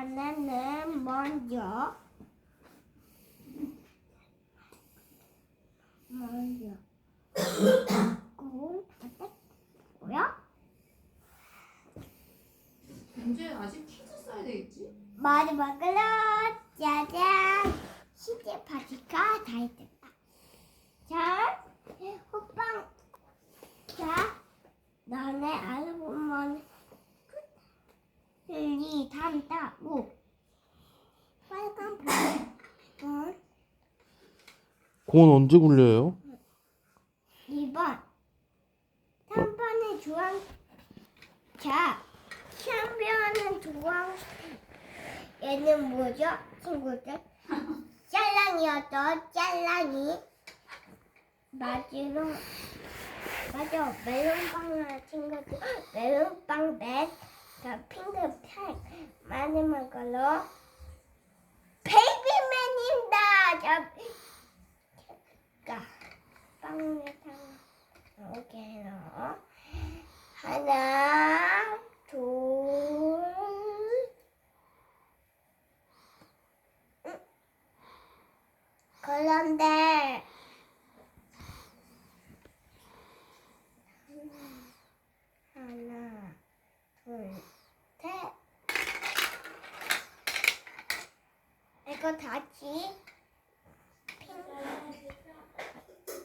안에는 먼저 먼저. 이제 아직 퀴즈 써야 되겠지? 마지막으로 짜잔 시제 파티가 다 했다. 자, 흘리 담다고 빨간 볼 공은 언제 굴려요? 2번 3번에 주황 자, 챔피언은 주황 얘는 뭐죠? 친구들? 짤랑이었죠? 짤랑이. 마지막 맞아 멜론빵을 친구들. 멜론빵 맨 자, 핑크색 많이 먹어요. 베이비맨입니다. 자, 빵에다가 이렇게 넣어. 하나, 둘, 음. 그런데 이거 다지?